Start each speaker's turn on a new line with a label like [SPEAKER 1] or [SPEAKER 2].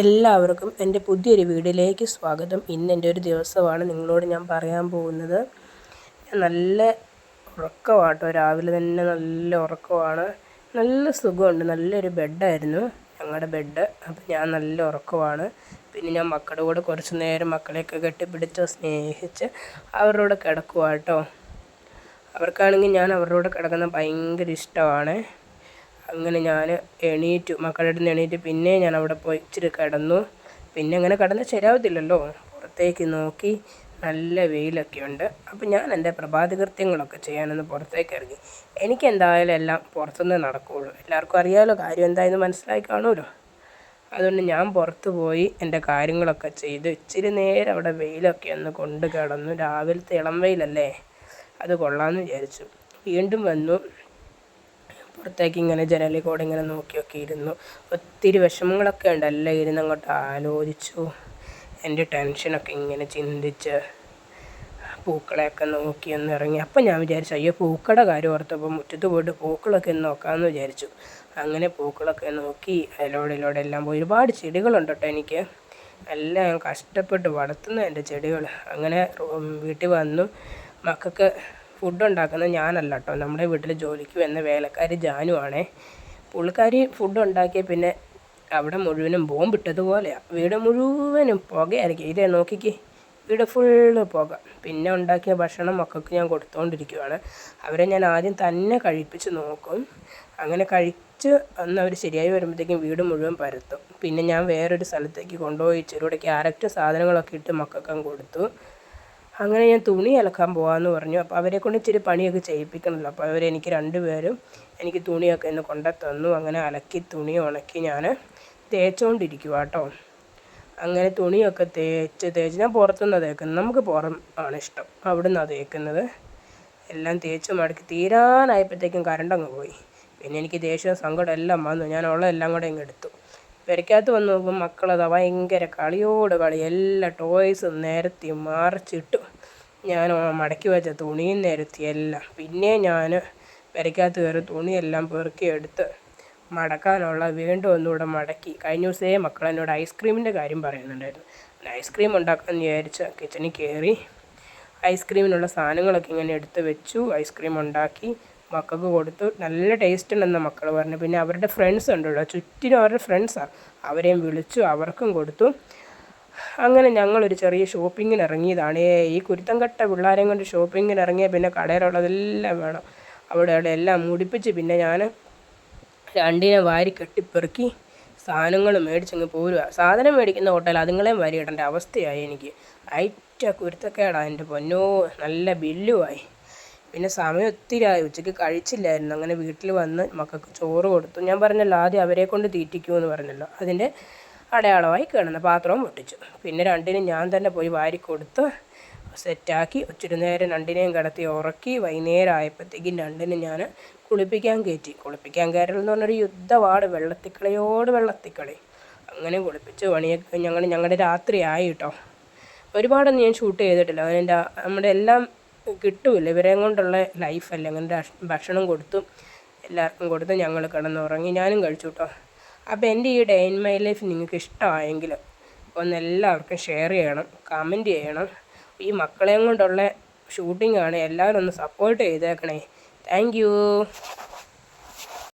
[SPEAKER 1] എല്ലാവർക്കും എന്റെ പുതിയൊരു വീടിലേക്ക് സ്വാഗതം. ഇന്ന് എന്റെ ഒരു ദിവസമാണ് നിങ്ങളോട് ഞാൻ പറയാൻ പോകുന്നത്. നല്ല ഉറക്കമാട്ടോ. രാവിലെ തന്നെ നല്ല ഉറക്കമാണ്. നല്ല സുഖമുണ്ട്. നല്ലൊരു ബെഡായിരുന്നു ഞങ്ങളുടെ ബെഡ്. അപ്പം ഞാൻ നല്ല ഉറക്കമാണ്. പിന്നെ ഞാൻ മക്കളുടെ കൂടെ കുറച്ച് നേരം മക്കളെയൊക്കെ കെട്ടിപ്പിടിച്ച് സ്നേഹിച്ച് അവരുടെ കൂടെ കിടക്കുക കേട്ടോ അവർക്കാണെങ്കിൽ ഞാൻ അവരുടെ കൂടെ കിടക്കുന്നത് ഭയങ്കര ഇഷ്ടമാണ്. അങ്ങനെ ഞാൻ എണീറ്റു മക്കളുടെ അടുത്ത് എണീറ്റ് പിന്നെ ഞാൻ അവിടെ പോയി ഇച്ചിരി കിടന്നു. പിന്നെ അങ്ങനെ കിടന്ന് ശരിയാവത്തില്ലല്ലോ പുറത്തേക്ക് നോക്കി നല്ല വെയിലൊക്കെ ഉണ്ട്. അപ്പോൾ ഞാൻ എന്റെ പ്രഭാതകൃത്യങ്ങളൊക്കെ ചെയ്യാനൊന്ന് പുറത്തേക്ക് ഇറങ്ങി. എനിക്ക് എന്തായാലും എല്ലാം പുറത്തുനിന്ന് നടക്കുകയുള്ളൂ എല്ലാവർക്കും അറിയാമല്ലോ കാര്യം എന്തായെന്ന് മനസ്സിലായി കാണുമല്ലോ? അതുകൊണ്ട് ഞാൻ പുറത്ത് പോയി എന്റെ കാര്യങ്ങളൊക്കെ ചെയ്ത് ഇച്ചിരി നേരം അവിടെ വെയിലൊക്കെ ഒന്ന് കൊണ്ട് കിടന്നു. രാവിലത്തെ ഇളം വെയിലല്ലേ? അത് കൊള്ളാമെന്ന് വിചാരിച്ചു. വീണ്ടും വന്നു. പുറത്തേക്ക് ഇങ്ങനെ ജനലിൽ കൂടെ ഇങ്ങനെ നോക്കിയൊക്കെ ഇരുന്നു. ഒത്തിരി വിഷമങ്ങളൊക്കെ ഉണ്ട്. എല്ലാം ഇരുന്ന് അങ്ങോട്ട് ആലോചിച്ചു. എന്റെ ടെൻഷനൊക്കെ ഇങ്ങനെ ചിന്തിച്ച് പൂക്കളെയൊക്കെ നോക്കി ഒന്ന് ഇറങ്ങി. അപ്പം ഞാൻ വിചാരിച്ചു അയ്യോ പൂക്കളുടെ കാര്യം ഓർത്തപ്പോൾ മുറ്റത്ത് പോയിട്ട് പൂക്കളൊക്കെ ഒന്ന് നോക്കാമെന്ന് വിചാരിച്ചു. അങ്ങനെ പൂക്കളൊക്കെ നോക്കി അതിലൂടെ ഇതിലൂടെ എല്ലാം പോയി. ഒരുപാട് ചെടികളുണ്ട് കേട്ടോ എനിക്ക്. എല്ലാം കഷ്ടപ്പെട്ട് വളർത്തുന്ന എന്റെ ചെടികൾ. അങ്ങനെ വീട്ടിൽ വന്നു. മക്കൾക്ക് ഫുഡ് ഉണ്ടാക്കുന്നത് ഞാനല്ല കേട്ടോ നമ്മുടെ വീട്ടിൽ ജോലിക്ക് വന്ന വേലക്കാരി ആണേ. പുള്ളിക്കാരി ഫുഡ് ഉണ്ടാക്കിയ പിന്നെ അവിടെ മുഴുവനും ബോംബിട്ടതുപോലെയാണ് വീട് മുഴുവനും പുകയായിരിക്കും. ഇതേ നോക്കിക്ക്. വീട് ഫുള്ള് പുക. പിന്നെ ഉണ്ടാക്കിയ ഭക്ഷണം മക്കൾക്ക് ഞാൻ കൊടുത്തുകൊണ്ടിരിക്കുകയാണ് അവരെ ഞാൻ ആദ്യം തന്നെ കഴിപ്പിച്ച് നോക്കും. അങ്ങനെ കഴിച്ച് അന്ന് അവർ ശരിയായി വരുമ്പോഴത്തേക്കും വീട് മുഴുവൻ പരത്തും. പിന്നെ ഞാൻ വേറൊരു സ്ഥലത്തേക്ക് കൊണ്ടുപോയി ഇച്ചിരൂടെ ക്യാരറ്റ് സാധനങ്ങളൊക്കെ ഇട്ട് മക്കൾക്കും കൊടുത്തു. അങ്ങനെ ഞാൻ തുണി അലക്കാൻ പോകാമെന്ന് പറഞ്ഞു. അപ്പോൾ അവരെ കൊണ്ട് ഇച്ചിരി പണിയൊക്കെ ചെയ്യിപ്പിക്കണമല്ലോ അപ്പോൾ അവരെനിക്ക് രണ്ടുപേരും എനിക്ക് തുണിയൊക്കെ ഒന്ന് കൊണ്ടു തന്നു. അങ്ങനെ അലക്കി തുണി ഉണക്കി ഞാൻ തേച്ചുകൊണ്ടിരിക്കുക കേട്ടോ അങ്ങനെ തുണിയൊക്കെ തേച്ച് തേച്ച് ഞാൻ പുറത്തുനിന്ന് തേക്കുന്നത്. നമുക്ക് പുറം ആണ് ഇഷ്ടം. അവിടെ നിന്നാണ് തേക്കുന്നത്. എല്ലാം തേച്ച് മടക്കി തീരാനായപ്പോഴത്തേക്കും കറണ്ട് അങ്ങ് പോയി. പിന്നെ എനിക്ക് ദേഷ്യം സങ്കടം എല്ലാം വന്നു. ഞാൻ ഉള്ളതെല്ലാം കൂടെ ഇങ്ങ് എടുത്തു. പെരക്കകത്ത് വന്ന് നോക്കുമ്പോൾ മക്കളതാ ഭയങ്കര കളിയോട് കളി. എല്ലാ ടോയ്സും നിരത്തി മറിച്ചിട്ടു. ഞാൻ മടക്കി വെച്ച തുണിയും നിരത്തി എല്ലാം. പിന്നെ ഞാൻ പെരക്കകത്ത് കയറി തുണിയെല്ലാം പെറുക്കിയെടുത്ത് മടക്കാനുള്ള വീണ്ടും ഒന്നുകൂടെ മടക്കി. കഴിഞ്ഞ ദിവസേ മക്കൾ എന്നോട് ഐസ്ക്രീമിന്റെ കാര്യം പറയുന്നുണ്ടായിരുന്നു. ഐസ്ക്രീം ഉണ്ടാക്കാമെന്ന് വിചാരിച്ച കിച്ചണിൽ കയറി ഐസ്ക്രീമിനുള്ള സാധനങ്ങളൊക്കെ ഇങ്ങനെ എടുത്ത് വെച്ചു ഐസ്ക്രീം ഉണ്ടാക്കി മക്കൾക്ക് കൊടുത്തു. നല്ല ടേസ്റ്റ് ഉണ്ടെന്ന് മക്കൾ പറഞ്ഞു. പിന്നെ അവരുടെ ഫ്രണ്ട്സ് ഉണ്ടല്ലോ ചുറ്റിനും അവരുടെ ഫ്രണ്ട്സാണ് അവരെയും വിളിച്ചു അവർക്കും കൊടുത്തു. അങ്ങനെ ഞങ്ങളൊരു ചെറിയ ഷോപ്പിങ്ങിന് ഇറങ്ങിയതാണ് ഈ കുരുത്തം കട്ട പിള്ളേരെയും കൊണ്ട് ഷോപ്പിങ്ങിന് ഇറങ്ങിയ പിന്നെ കടയിലുള്ളതെല്ലാം വേണം. അവിടെ അവിടെ എല്ലാം മുടിപ്പിച്ച് പിന്നെ ഞാൻ രണ്ടിനെ വാരി കെട്ടിപ്പെറുക്കി സാധനങ്ങൾ മേടിച്ചങ്ങ് പോരുക സാധനം മേടിക്കുന്ന ഹോട്ടൽ അതുങ്ങളെയും വാരി ഇടേണ്ട അവസ്ഥയായി എനിക്ക്. അയറ്റ കുരുത്തക്കേടാണ് എന്റെ പൊന്നോ. നല്ല ബില്ലുമായി പിന്നെ സമയം ഒത്തിരി ആയി ഉച്ചയ്ക്ക് കഴിച്ചില്ലായിരുന്നു. അങ്ങനെ വീട്ടിൽ വന്ന് മക്കൾക്ക് ചോറ് കൊടുത്തു. ഞാൻ പറഞ്ഞല്ലോ ആദ്യം അവരെ കൊണ്ട് തീറ്റിക്കുമെന്ന് പറഞ്ഞല്ലോ. അതിന്റെ അടയാളമായി കിടന്ന പാത്രവും പൊട്ടിച്ചു. പിന്നെ രണ്ടിനും ഞാൻ തന്നെ പോയി വാരി കൊടുത്ത് സെറ്റാക്കി. ഒത്തിരി നേരം രണ്ടിനെയും കിടത്തി ഉറക്കി. വൈകുന്നേരം ആയപ്പോഴത്തേക്കും രണ്ടിനും ഞാൻ കുളിപ്പിക്കാൻ കയറ്റി. കുളിപ്പിക്കാൻ കയറൽ എന്ന് പറഞ്ഞൊരു യുദ്ധമാണ് വെള്ളത്തിക്കളയോട് വെള്ളത്തിക്കളി. അങ്ങനെ കുളിപ്പിച്ച് പണിയൊക്കെ ഞങ്ങൾ ഞങ്ങളുടെ രാത്രി ആയി കേട്ടോ. ഒരുപാടൊന്നും ഞാൻ ഷൂട്ട് ചെയ്തിട്ടില്ല. അതിന്റെ നമ്മുടെ എല്ലാം കിട്ടുമില്ല. ഇവരെയും കൊണ്ടുള്ള ലൈഫല്ലേ അങ്ങനെ ഭക്ഷണം കൊടുത്തും. എല്ലാവർക്കും കൊടുത്ത് ഞങ്ങൾ കിടന്നുറങ്ങി. ഞാനും കഴിച്ചു കേട്ടോ. അപ്പോൾ എന്റെ ഈ ഡേ ഇൻ മൈ ലൈഫ് നിങ്ങൾക്ക് ഇഷ്ടമായെങ്കിൽ ഒന്ന് എല്ലാവർക്കും ഷെയർ ചെയ്യണം കമന്റ് ചെയ്യണം. ഈ മക്കളെയും കൊണ്ടുള്ള ഷൂട്ടിംഗ് ആണ് എല്ലാവരും ഒന്ന് സപ്പോർട്ട് ചെയ്തേക്കണേ. താങ്ക്